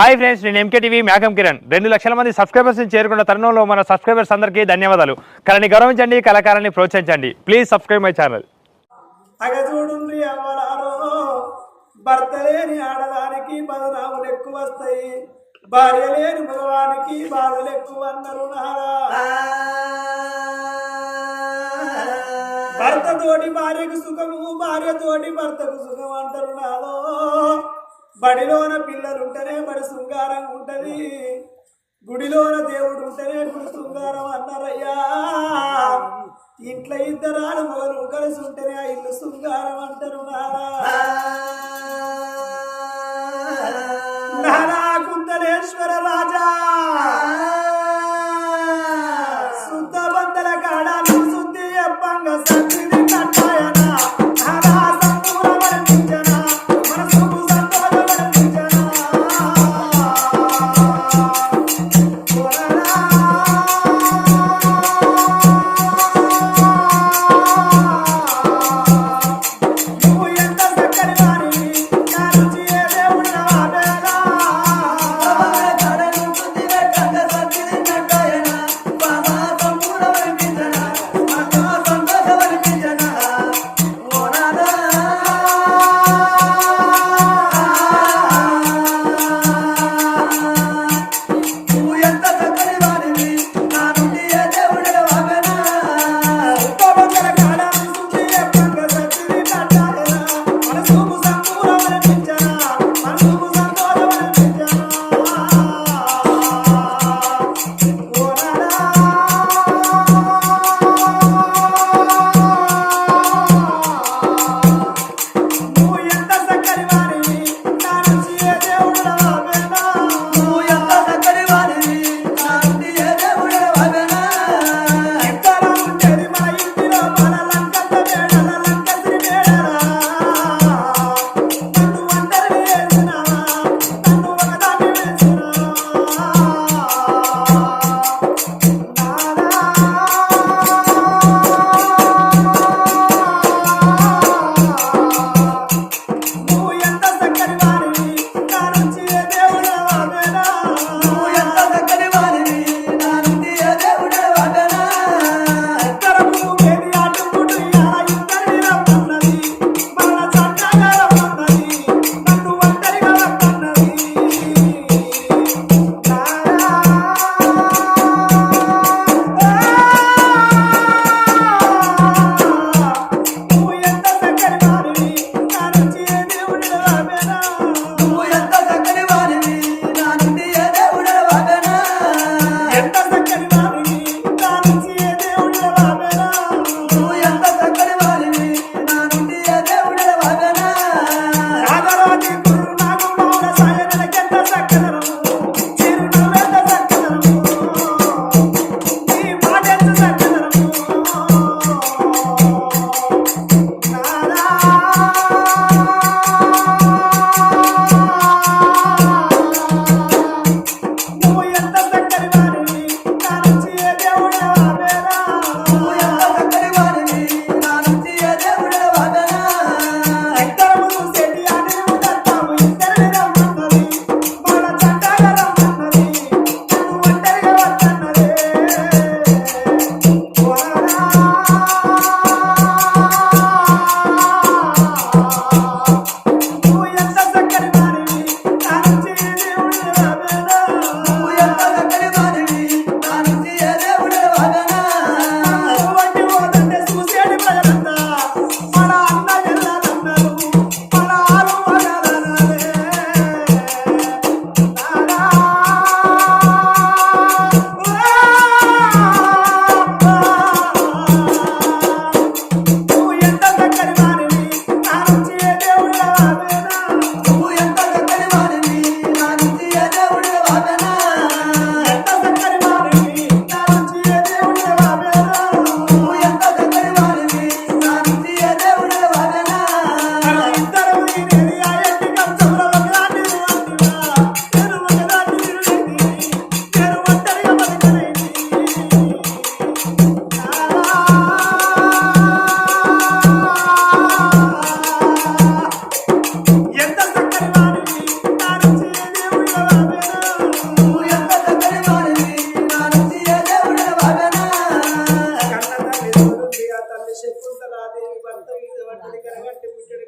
Hi friends నేను MKTV మేఘం కిరణ్. రెండు లక్షల మంది సబ్స్క్రైబర్స్ని చేరుకున్న తరుణంలో మన సబ్స్క్రైబర్స్ అందరికీ ధన్యవాదాలు. కళని గౌరవించండి కళాకారాన్ని ప్రోత్సహించండి. Please subscribe my channel. భర్త లేని ఆడదానికి బదనాములు ఎక్కువ వస్తాయి భార్య లేని మగవానికి బాధలు ఎక్కువ అన్నారు నారా. భర్త తోటి భార్యకు సుఖము భార్య తోటి భర్తకు సుఖం అంటారు నాలో. బడిలోన పిల్లలు ఉంటేనే బడి శృంగారం ఉంటది. గుడిలోన దేవుడు ఉంటేనే గుడి శృంగారం అన్నారయ్యా. ఇంట్లో ఇద్దరాలు మొగలు కలిసి ఉంటేనే ఆ ఇల్లు శృంగారం అంటారు నారా. నారాకుందలేశ్వర రాజా.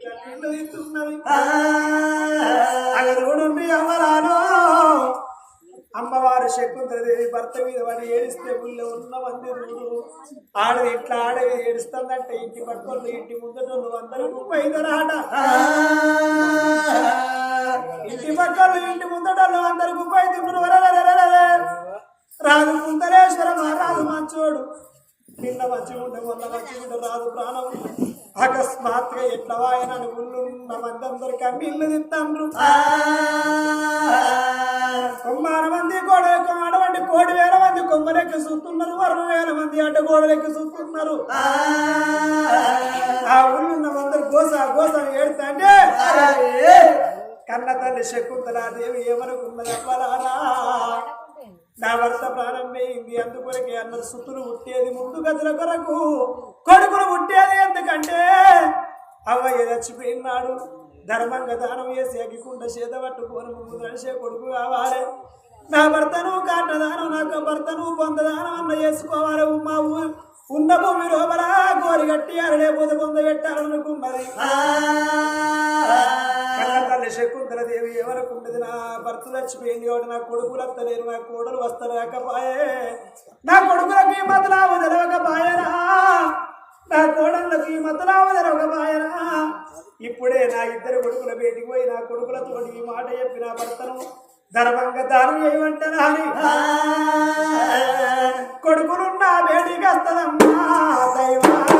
కన్నీళ్ళు తీస్తున్నది అమ్మవారు శకుంతదేవి భర్త మీద వాడు ఏడిస్తే ఊళ్ళో ఉన్న మంది ఆడది ఇట్లా ఆడవి ఏడుస్తుందంటే ఇంటి పట్టుకొని ఇంటి ముందు ముప్పై ఐదు ఇంటి పక్కలు ఇంటి ముందటోళ్ళు అందరు గుప్పై రాదు కుందరేశ్వర మహారాజు మంచోడు. నిన్న మంచిగుంటే మొన్న ఉండే రాదు ప్రాణం అకస్మాత్తుగా ఎట్లా ఆయన ఉల్లున్న మంది అందరికి అమ్మి ఇల్లు తిత్తాండ్రు. కొమ్మార మంది కోడ అటువంటి కోడి వేల మంది కొమ్మలెక్కి చూస్తున్నారు వరమ వేల మంది అడ్డ గోడలెక్కి చూస్తున్నారు ఆ. ఊళ్ళున్న మందరు గోస గోస ఏడుతా అంటే కన్న తల్లి శకుంతలాదేవి ఏమనుకున్నది అవ్వలారా? నా భర్త ప్రారంభమైంది. అందుకొరకే అన్నది సుతులు పుట్టేది ముందు గదుల కొరకు కొడుకులు పుట్టేది ఎందుకంటే అవ్వయ్య చచ్చిపోయినాడు. ధర్మంగా దానం చేసి అగ్గికుండ చేత పట్టుకొని ముందు నడిచే కొడుకు కావాలి. నా భర్తను కాటదానం నాకు భర్తను పొందదానం అన్న చేసుకోవాలి మా ఊరు ఉన్న భూమి లోపల గోరి కట్టి లేకపోతే పొంద పెట్టాలనుకున్నది. కన్న తల్లి శకుంతల దేవి ఎవరకుండదు నా భర్త చచ్చిపోయింది కాబట్టి నా కొడుకులు వస్తలేరు నా కోడలు వస్తలేకపాయే. నా కొడుకులకి మతలావు తెలవకపాయరా నా కోడళ్ళకి ఈ మతలావు తెలవకపాయరా ఇప్పుడే నా ఇద్దరు కొడుకుల బయటికి పోయి నా కొడుకులతో ఈ మాట చెప్పి నా భర్తను ధర్మంగా దానం చేయమంటారా అని కొడుకులున్న బేటికి దైవా.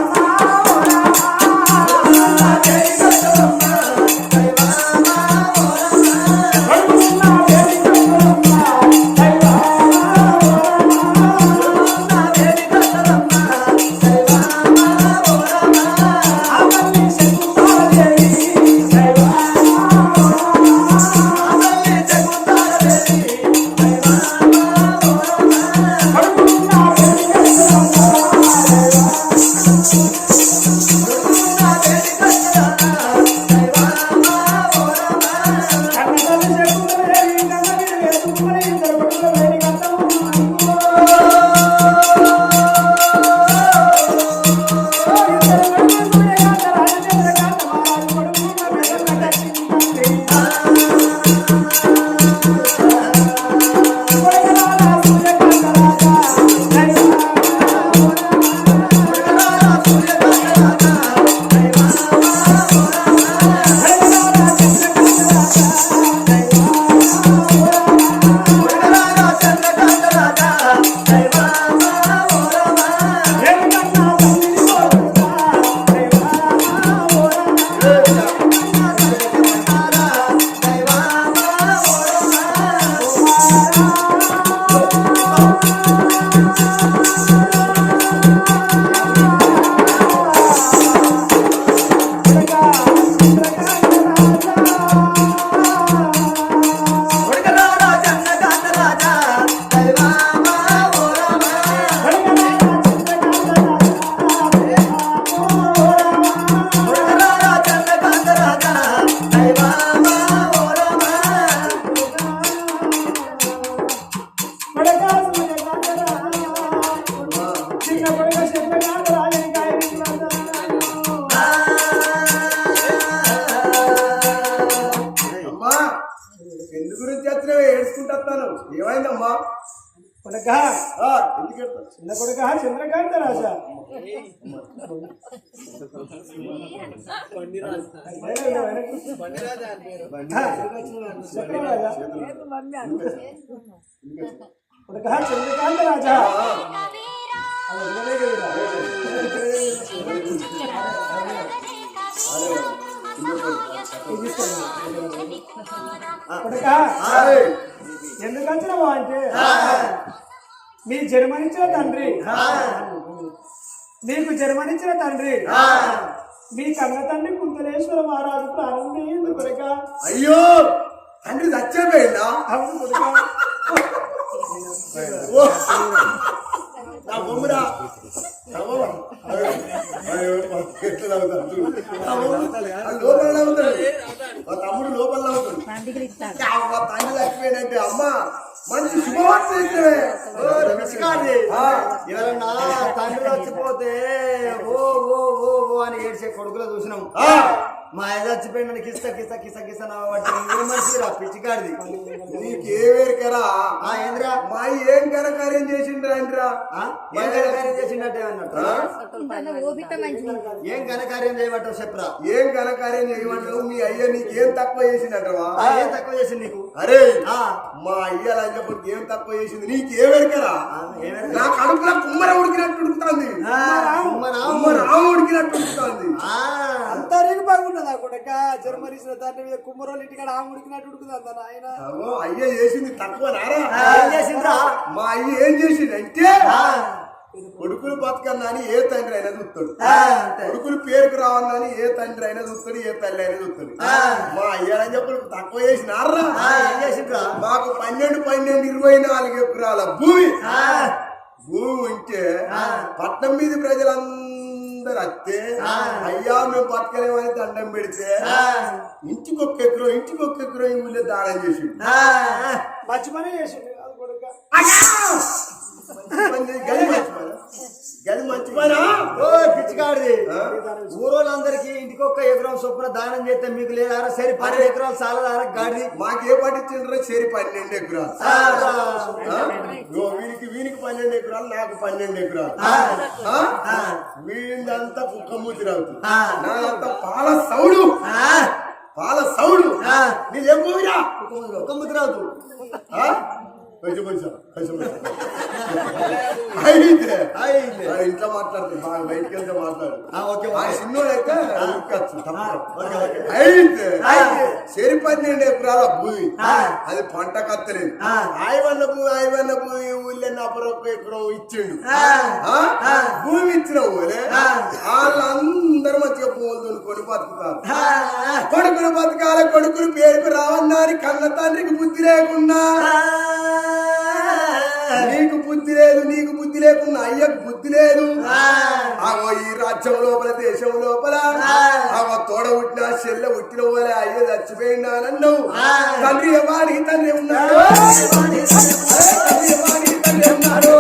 రాజా కొడుక ఆయ్. ఎందుకు వచ్చినావు అంటే నీ జన్మనిచ్చిన తండ్రి నీకు జన్మనిచ్చిన తండ్రి. మీ కన్న తండ్రి కుంతలేశ్వర మహారాజు ప్రారంభం కొడుక. అయ్యో! తండ్రి చచ్చిపోయిందా? అవును. నా బొమ్మురా లోపల మా తమ్ముడు లోపల నవ్వుతాడు. ఆ, మా తండ్రి చచ్చిపోయినంటే అమ్మ. మంచి శుభవార్త ఎవరన్నా తండ్రి చచ్చిపోతే ఓ ఓ ఓ ఓ అని ఏడ్చే కొడుకులు చూసినాం. మా ఆయన చచ్చిపోయిన కిస్త కిస్త కిస్త కిస్త మనిషిరా పిచ్చికాడిది నీకే వేరుకరా? ఆ ఏంద్రా? మా ఏం ఘనకార్యం చేసిండ్రా అంటరా? ఆ? ఏం ఘనకార్యం చేసిండటే అన్నట్టు ఏం ఘనకార్యం చేయబట్టావు చెప్పరా? ఏం ఘనకార్యం చేయమంటావు? మీ అయ్య నీకేం తక్కువ చేసిండటవా? ఏం తక్కువ చేసింది నీకు? అరే ఆ. మా అయ్య లంచపడికి ఏం తక్కువ చేసింది? నీకే వేరుకరా? ఆ, ఏమేరా? నా కడుపులో కుమ్మర ఉడికినట్టు ఉడుకుతుంది. ఆ, ఉమ్మ రాము. కుమ్మర రాము ఉడికినట్టు ఉడుకుతుంది. ఆ, అంతా రేగు బాగున్నదా కొడక జర్మనీసిన తండ్రి మీద కుమ్మరోళ్ళు ఇంటికాడ ఆమె ఉడికినట్టు అంత నాయన. అయ్య చేసింది తక్కువ నారా? మా అయ్య ఏం చేసిండు అంటే ఆ, కొడుకులు బతుకన్నా అని ఏ తండ్రి అయినా చూస్తాడు. ఆ. కొడుకులు పేరుకు రావాలని ఏ తండ్రి అయినా చూస్తాడు ఏ తల్లి అయినా చూస్తాడు. మా అయ్యాలని చెప్పి తక్కువ చేసినారా? ఆ, చేసిండ్రా? మాకు పన్నెండు పన్నెండు ఇరవై నాలుగు ఎకరాల భూమి. ఆ, భూమి ఉంటే పట్నం మీద ప్రజలందరూ వస్తే అయ్యా మేము బతకలేమని దండం పెడితే ఇంటికి ఒక్క ఎకరం ఇంటికి ఒక్క ఎకరం ఈ ఊళ్ళో దానం చేసి ఆ, మంచి పని కొడక గది మంచి పని గది మంచి పనా ఓ పిచ్చికాడిది. ఆ? ఊరోళ్ళందరికీ ఇంటికి ఒక్క ఎకరం చొప్పున దానం చేస్తే మీకు లేదా సరి పన్నెండు ఎకరాలు చాలదారా గాడిది? మాకే పట్టించిండ్రో చేరి పన్నెండు ఎకరాలు. ఆ, ఆ? ఇగో వీనికి వీనికి పన్నెండు ఎకరాలు నాకు పన్నెండు ఎకరాలు? వీడిందంతా కుక్క మూతిరవుతుంది ఆ. నాదంతా పాల సౌడు. ఆ, పాల సౌడు. నీదేం భూమిరా ఒక ముద్రవుతు ఆ? కొంచెం కొంచెం కొంచెం. అయితే అయితే. ఇంట్లో మాట్లాడుతుంది బాగా బయటికి వెళ్తే మాట్లాడు ఆ, ఓకే. చిన్నోడైతే. అయితే పన్నెండు ఎకరాల భూమి. అది పంట కత్తలేదు ఆ. ఆయవన్న భూమి ఆయవన్న భూమి ఊళ్ళో నపరొక్క ఎకరం ఇచ్చిండు? భూమి ఇచ్చిన ఊలే. వాళ్ళందరూ మంచిగా పూలు కొని బతుకుతారు కొడుకులు బతకాల కొడుకులు పేరుకు రావన్నారి కన్న తండ్రికి బుద్ధి లేకున్నా నీకు బుద్ధి లేదు నీకు బుద్ధి లేకున్నా అయ్యకు బుద్ధి లేదు. ఆగో ఈ రాజ్యం లోపల దేశం లోపల ఆగో తోడ పుట్టిన చెల్లె పుట్టిన పోలే అయ్య చచ్చిపోయిందా నన్ను? తండ్రి ఎవరి తండ్రి ఉన్నాడు. తండ్రి ఎవరి తండ్రి ఉన్నాడు.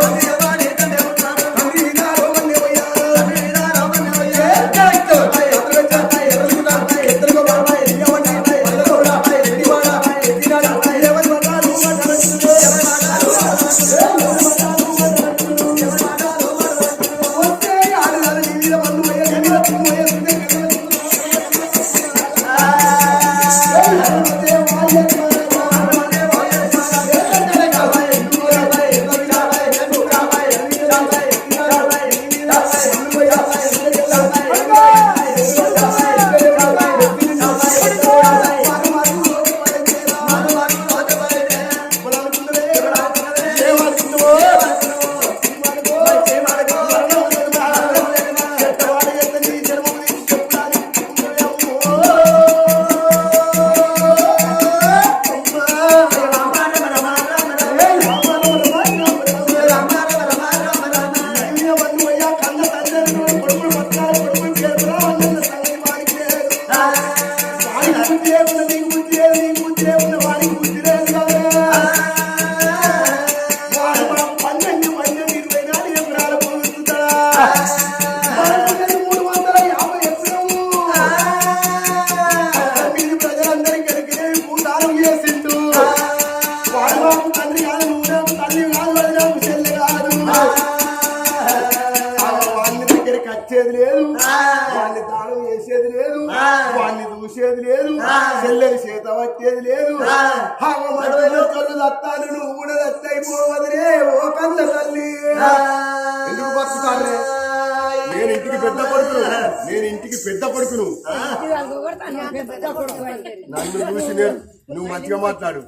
మంచిగా మాట్లాడు.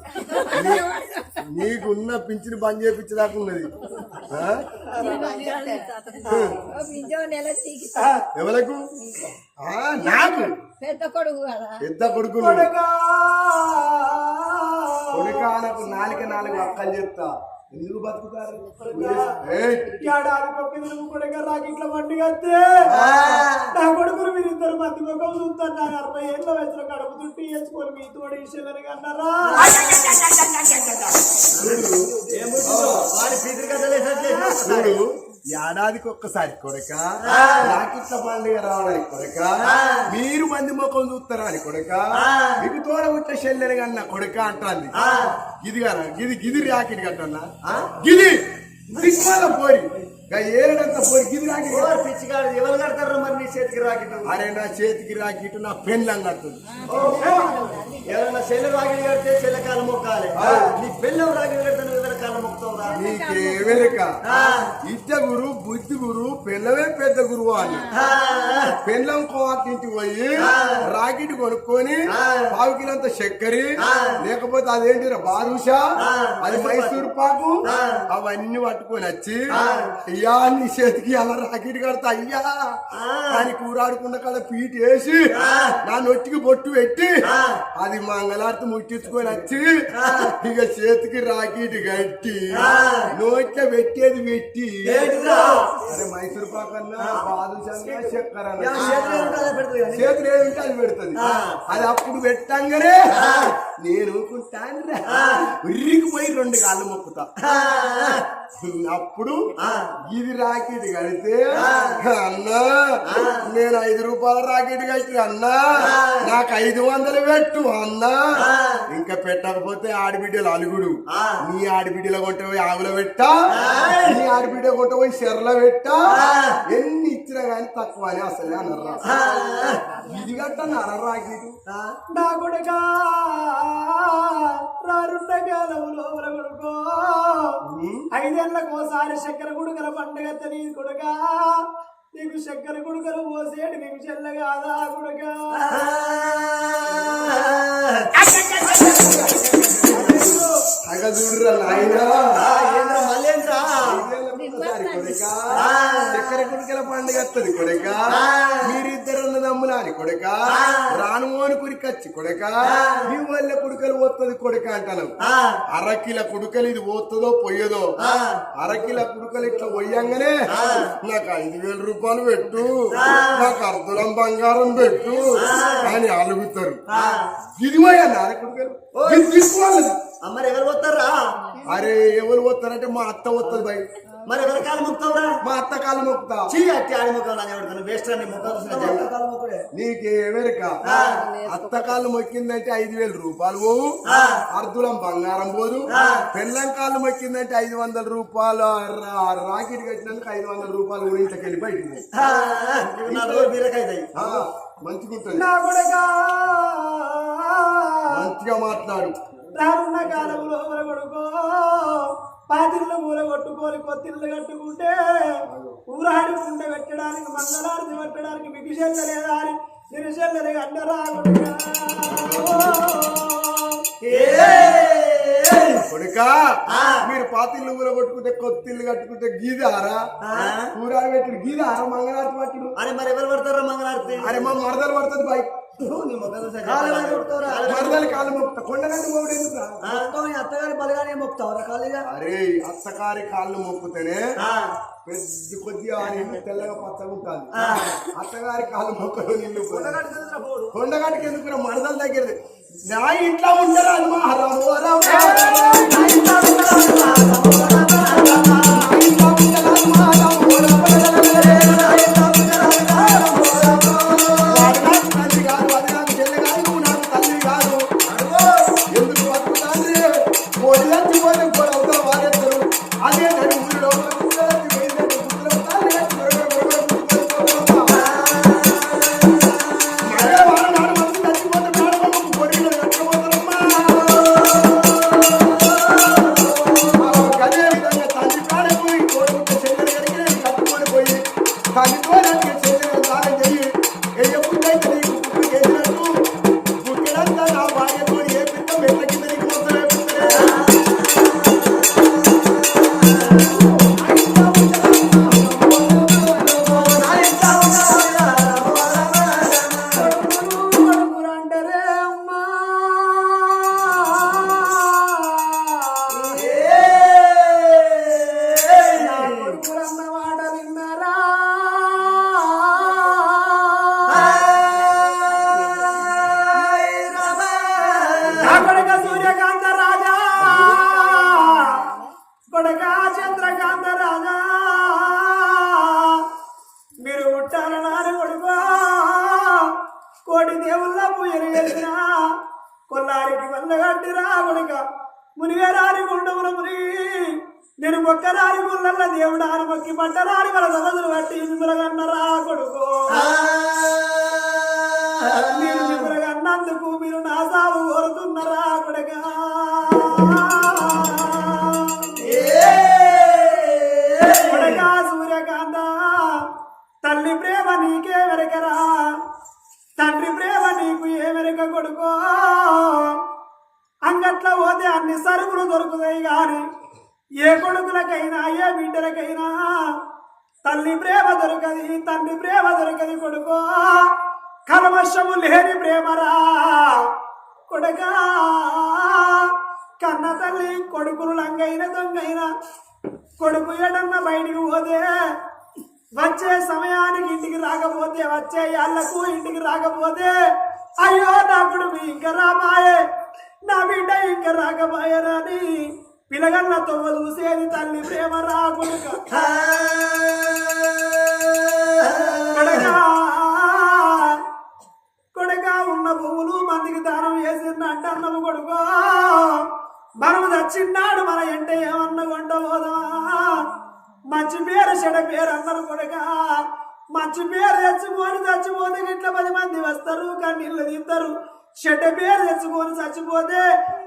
నీకున్న పింఛను బంద్ చేయించేదాకా ఉన్నది. ఆ, నాకు. పెద్ద కొడుకు పెద్ద కొడుకా. నాకు నాలుక నాలుగు అక్కలు చెప్తా ఎందుకు బతుకుతారు. ఏయ్, ఏడాది పక్కన నువ్వు కొడక రాకి ఇట్లా మండి కత్తే నా కొడుకులు మీరు ఇద్దరు మంది ముఖం చూస్తారు నాకు అరవై ఏళ్ళ వయసులో కడుపు చుట్టి వేసుకొని మీ తోడు ఇష్టలని అన్నారా వాడి పీతరి కథలు ఏడాదికి ఒక్కసారి కొడక రాకిట్ల పండుగ రావడానికి కొడక మీరు మంది ముఖం చూస్తారా అని కొడక మీకు తోడ పుట్టిన చెల్లెలు కన్నా కొడక అంటాంది. ఇది కదా గిది గిది రాకిట్ కట్టన్నా? గిది! దిక్మాల పోరి. ఏడంత పోరి గిది రాకిట్ ఓ పిచ్చిగాడు ఎవరు కడతారు మరి నీ చేతికి రాకెట్? అరే నా చేతికి రాకిట్ నా పెళ్ళం కడుతుంది. ఎవరన్నా చెల్లె రాకెట్ కడితే చెల్లె కాలం మొక్కాలి నీ పెళ్ళం రాకెట్ కడితే మొక్కుతావురా నీకేమెరక ఇద్ద గురు బుద్ధి గురు పిల్లవే పెద్ద గురువు అని. పెళ్ళం కోటింటికి పోయి రాకెట్ కొనుక్కొని పావు కిలంత చక్కెర లేకపోతే అదేంటి బాదుషా అది మైసూర్ పాకు అవన్నీ పట్టుకొని వచ్చి అయ్యా నీ చేతికి అలా రాకెట్ కడతా అయ్యా. అని కూరాడుకున్న కాడ పీట వేసి నా నొట్టికి బొట్టు పెట్టి అది మంగళార్తి ముట్టించుకొని వచ్చి ఇక చేతికి రాకెట్ కట్టి నోట్లో పెట్టేది పెట్టి. అరే మైసూర్ పాకు అన్నా బాదుషా చక్కెర యా, అన్నా. చేతిలో ఉంటే అదే పెడుతుంది ఏది ఉంటే అది పెడుతుంది. అది అప్పుడు పెట్టంగానే నేను ఊరుకుంటాను ఉరిగిపోయి రెండు కాళ్ళు మొక్కుతా. అప్పుడు ఇది రాకెట్ కడితే అన్నా నేను ఐదు రూపాయల రాకెట్ కట్టి అన్నా నాకు ఐదు వందలు పెట్టు అన్నా. ఇంకా పెట్టకపోతే ఆడబిడ్డలు అలుగుడు. నీ ఆడబిడ్డల కొంట పోయి ఆవుల పెట్టా? నీ ఆడబిడ్డ కొంట పోయి చెర్ల పెట్టా? ఎన్ని ఇచ్చినా గానీ తక్కువ అని అసలే అన్నర్రా ఇది కట్టన్నారా రాకెట్ నా కొడుక రారుండ కాలంలో కొడుకో. ఐదేళ్ళకు ఓసారి చక్కెర గుడుకల పండుగ నీ కొడుక. నీకు చక్కెర గుడుకలు పోసేటి నీకు చెల్ల కాదా కొడుక. అగ చూడురా నాయనా. ఏంద్రా మళ్ళేంద్రా ఒకసారి కొడుకా, చక్కెర కుడికల పండుగ వస్తుంది కొడక? మీరిద్దరు అని కొడక? రాను మోని కురికచ్చి కొడక? మీ వల్ల కుడుకలు పోతుంది కొడక అంటాను. అరకిల కుడుకలు ఇది పోతుందో పొయ్యదో? అరకిల కుడుకలు ఇట్లా పోయంగానే నాకు ఐదు వేల రూపాయలు పెట్టు నాకు అర్ధులం బంగారం పెట్టు అని అలుగుతారు. ఇది పోయన్నా కుడుకలు? ఇది తీసుకోవాలి. మరి ఎవరు పోతారా? అరే ఎవరు పోతారంటే మా అత్త వస్తుంది బయట మరి ఎవరి కాలం మొక్కుతావురా? మా అత్త కాలు మొక్కుతా. చీ అట్టి ఆడి ముఖం అని ఎవరు వేస్ట్ అని చూసిన జల్ల. నీకేమెరక అత్త కాళ్ళు మొక్కిందంటే ఐదు వేల రూపాయలు పోవు. అర్ధులం బంగారం పోదు. పెళ్ళం కాళ్ళు మొక్కిందంటే ఐదు వందల రూపాయలు. రాకెట్ కట్టినందుకు ఐదు వందల రూపాయలు కూడా బయటికి మంచిగుంటుంది నా కొడుక. మంచిగా మాట్లాడు. రానున్న కాలంలో పాతిళ్ళు మూల కొట్టుకొని కొత్తిళ్ళు కట్టుకుంటే ఊరాడి ఉండ పెట్టడానికి మంగళారతి పెట్టడానికి మీకు చెల్లలేదా అని అన్నరా కొడుక మీరు పాతిళ్ళు ఊర కొట్టుకుంటే కొత్తిల్లు కట్టుకుంటే గీదారా కూరాలు పెట్టి గీదారా మంగళారతి పట్టుడు. అరే మరి ఎవరు పడతారా మంగళారతి? అరే మా మరదలు పడుతుంది బైక్ అత్తగారి బలగానే మొక్కుతావు ఖాళీగా అరే అత్తకారి కాళ్ళు మొక్కుతేనే పెద్ద కొద్దిగా నీళ్ళు తెల్లగా పచ్చగా ఉంటుంది అత్తగారి కాళ్ళు మొక్కలు నీళ్ళు కొండగట్టుకి ఎందుకు మరదల దగ్గర నా ఇంట్లో ఉండరా మా రాము రాము. తండ్రి ప్రేమ నీకు ఏ వెరక కొడుకో? అంగట్ల పోతే అన్ని సరుకులు దొరుకుతాయి కానీ ఏ కొడుకులకైనా ఏ బిడ్డలకైనా తల్లి ప్రేమ దొరకది తండ్రి ప్రేమ దొరకది కొడుకో. కలవర్షము లేని ప్రేమరా కొడుకా. కన్న తల్లి కొడుకులు లంగైన దొంగైన కొడుకు ఎడన్న బయటికి పోతే వచ్చే సమయానికి ఇంటికి రాకపోతే వచ్చే ఏళ్ళకు ఇంటికి రాకపోతే అయ్యో నా కొడుకు ఇంకా రాబాయే నా బిడ్డ ఇంకా రాకపోయారని పిలగల్ల తొవ్వ చూసేది తల్లి ప్రేమ రా కొడుక. కొడుక ఉన్న పువ్వులు మందికి దానం చేసింది అంటన్నము కొడుకో. మనము చచ్చిన్నాడు మన ఎంట ఏమన్నా కొండ పోదా మంచి పేరు చెడ పేరు అన్నారు కొడుక. మంచి పేరు తెచ్చుకొని చచ్చిపోతే ఇట్లా పది మంది వస్తారు కన్నీళ్ళు తింటారు చెడ్డ పేరు తెచ్చుకొని చచ్చిపోతే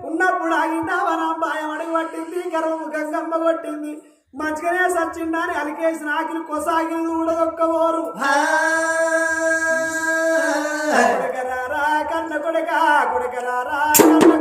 ఉన్నప్పుడు ఆగిందావా నా భయం అడుగు పట్టింది గర్వము గంగమ్మ కొట్టింది. మంచిగానే సచ్చిండని అలికేసిన ఆకిలి కొసాగిలి ఊడదొక్కబోరు. కొడకరారా కన్న కొడక కొడకరారా కన్న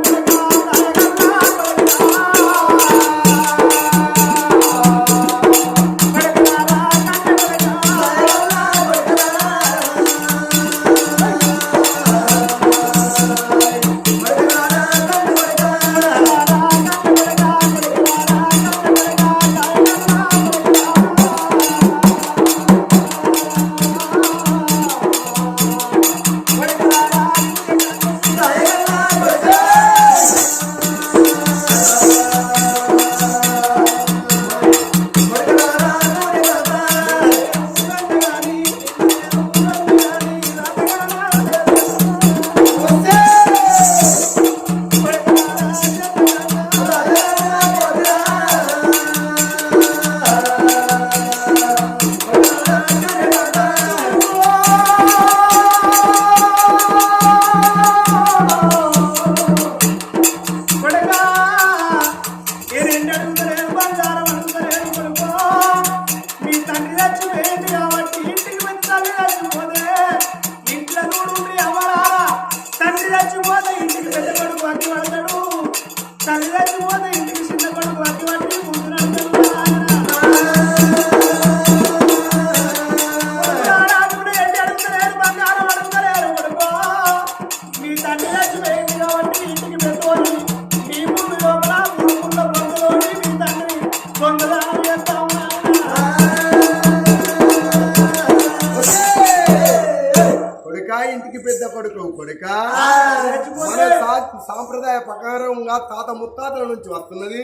ముత్తాతల నుంచి వస్తున్నది.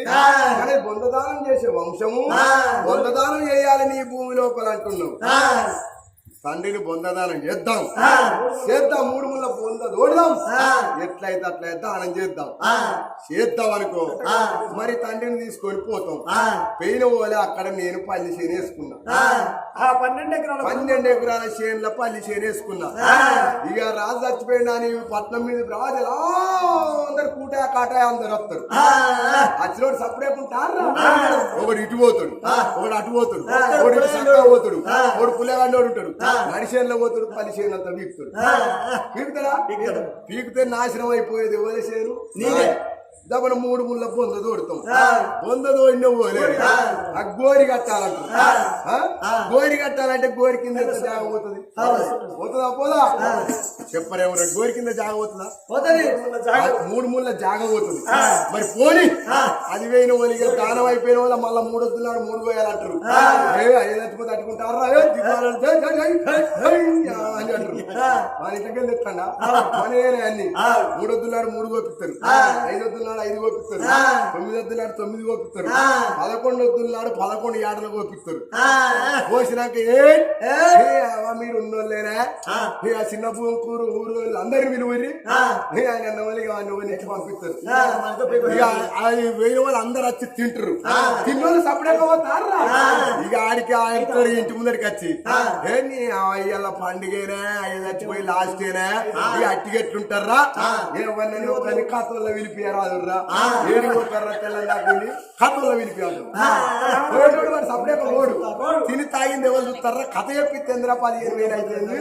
కానీ బొందదానం చేసే వంశము బొందదానం చేయాలి నీ భూమి లోపల అంటున్నావు. తండ్రిని బొందదానం చేద్దాం. చేద్దాం మూడు ముళ్ళ బొంద తోడదాం. ఎట్లయితే అట్లయితే దానం చేద్దాం. చేద్దాం అనుకో. మరి తండ్రిని తీసుకొని పోతాం. పెయిన పోలే అక్కడ నేను పల్లి చేను వేసుకున్నా ఆ పన్నెండు ఎకరాల పన్నెండు ఎకరాల చేనుల పల్లి చేను వేసుకున్నా. ఇక రాజు చచ్చిపోయినా నీ పట్నం మీద రాజు అందరు కూటాయ కాటాయ అందరు వస్తారు. అచ్చినోడు సపరేట్ ఉంటారా ఒకడు ఇటు పోతాడు ఒకడు అటు పోతాడు ఒకడు ఇటు చక్కగా పోతాడు ఒకడు పుల్లగాండోడు ఉంటాడు. నడిచేనులో పోతాడు పల్లి చేను అంతా పీకుతాడు పీకుతాడా పీకితే నాశనం అయిపోయేది ఎవరి చేను? నీదే. దమన మూడు ముళ్ళ బొంద తోడుతాం బొంద తోడిన పోలే ఆ గోరి కట్టాలంట? గోరి కట్టాలంటే గోరి కింద ఎంత జాగ పోతుంది పోతుందా పోదా చెప్పరేమో గోరి కింద జాగ పోతుందా మూడు ముళ్ళ జాగ పోతుంది మరి పోని అది వాళ్ళు ఇక దానం అయిపోయిన వాళ్ళ మళ్ళీ మూడు వద్దున్నాడు మూడు పోయాలంటారు ఏ అయ్యే చచ్చిపోతే అట్టుకుంటారా అని అంటారు మన ఇంటికి వెళ్ళి మన అన్ని మూడు వద్దున్నాడు మూడు గోపిస్తారు ఐదు నాడు ఐదు కోపిస్తారు తొమ్మిది వద్దుల నాడు తొమ్మిది కోపిస్తారు పదకొండు వద్దుల నాడు పదకొండు ఏడలు కోపిస్తారు కోసినాక ఏ? మీరు ఉన్నోళ్ళేనా? ఆ. చిన్న కూరు ఊరు అందరిని విలువరి ఆయన అన్నవాళ్ళు ఇక అన్నవాళ్ళు ఎట్లా పంపిస్తారు. అది వేరే వాళ్ళు అందరు వచ్చి తింటారు తిన్నోళ్ళు సపరేట్గా పోతారా? ఇక ఆడికి ఆయన ఇంటి ముందరికి వచ్చి ఏ నీ అయ్యాల పండుగేనా? అయ్య చచ్చిపోయి లాస్ట్ ఏనా ఇక అట్టిగా ఎట్లుంటారా ఏమన్నా కథల్లో విలిపియరాదురా ఏడు పోతారా తెల్లని కథల్లో విలిపియాదు ఓడోడు వాడు సపరేట్గా ఓడు తిని తాగింది ఎవరు చూస్తారా? కథ చెప్పి తెంద్రా పదిహేను వేలు అయిపోయింది?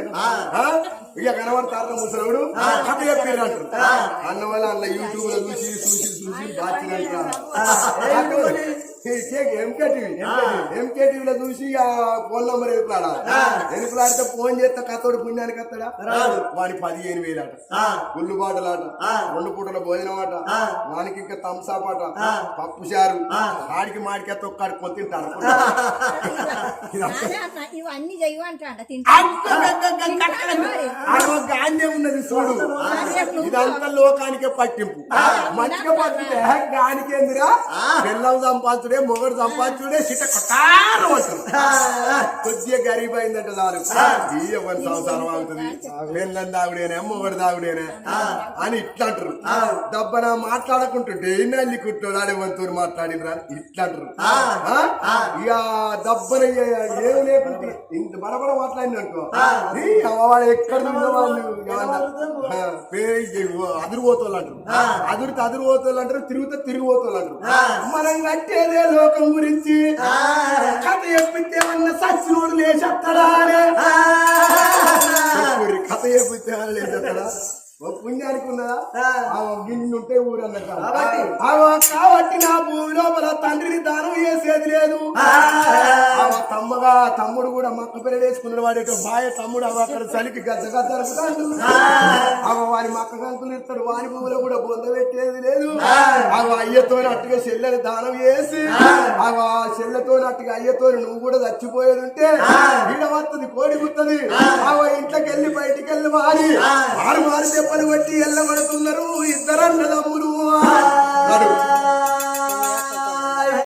ఇక కనబడతారా ముసలోడు? కథ చెప్పారు అంటారు అన్న వల్ల అన్న యూట్యూబ్లో చూసి చూసి చూసి ఎంకేటీవీ ఎంకేటీవీలో చూసి ఆ ఫోన్ నంబర్ ఎదుగుతాడా ఎదుగులాడితే ఫోన్ చేస్తే కథోడు పుణ్యానికి వస్తాడా? వాడి పదిహేను వేలు అట గుళ్ళు బాటలు అట రెండు పూటల భోజనం అట వానికి ఇంకా థమ్సాప్ అట పప్పు చారు. ఆడికి మాడికి ఒక్కడికి నాన్న అన్న ఇవన్నీ ఉన్నది చూడు. ఇదంతా లోకానికే పట్టింపు. మంచిగా పట్టింటే గానికేందిరా? పిల్లలు సంపాదించుడే మొగడు సంపాదించుడే సిట కొట్టారు కొద్దిగా గరీబ్ అయిందంట చాలు ఈ ఎవరి సంసారం అవుతుంది? పిల్లలు దాగుడేనే మొగడు దాగుడేనే. అని ఇట్లా అంటారు దబ్బన మాట్లాడకుంటుంటే ఎన్నెల్లి కుట్టాడు ఆడేవంతో మాట్లాడినరా ఇట్లా అంటారు? ఇక దబ్బన ఏం లేకుంటే ఇంత బడబడ మాట్లాడినట్టు ఎక్కడ వాళ్ళు ఏమన్నా, ఆ, పేరు అదిరిపోతోళ్ళు అంటారు అదురితే అదిరిపోతోళ్ళు అంటారు తిరుగుతే తిరిగిపోతోళ్ళు అంటారు. మనం కట్టేదే లోకం గురించి. కథ చెప్పితే ఏమన్నా సచ్చినోడు. చెప్పుర్రి, కథ చెప్పితే ఓ పుణ్యానికి ఉన్నదా? గిన్నె ఉంటే కాబట్టి. నా భూమి లోపల తండ్రిని దానం చేసేది లేదు. తమ్మగా తమ్ముడు కూడా మక్క పిల్లలు వేసుకున్నాడు. వాడి బాయ తమ్ముడు అవ అక్కడ చలికి గద్ద గద్దరుకుతాడు అవ వారి మక్క కంకులు ఇస్తాడు. వారి భూమిలో కూడా బొంద పెట్టేది లేదు. అవ అయ్యతో అట్టుగా చెల్లెలు దానం చేసి అవ చెల్లెతో అట్టుగా అయ్యతో నువ్వు కూడా చచ్చిపోయేది ఉంటే ఈడ వస్తుంది కోడి గుత్తది. అవ ఇంట్లోకి వెళ్ళి బయటికి వెళ్ళి వారి వారు వారి చేపలు ఎల్లబడుతున్నారు? ఎల్లగొడుతున్నారు ఇద్దరు అన్నదమ్ములు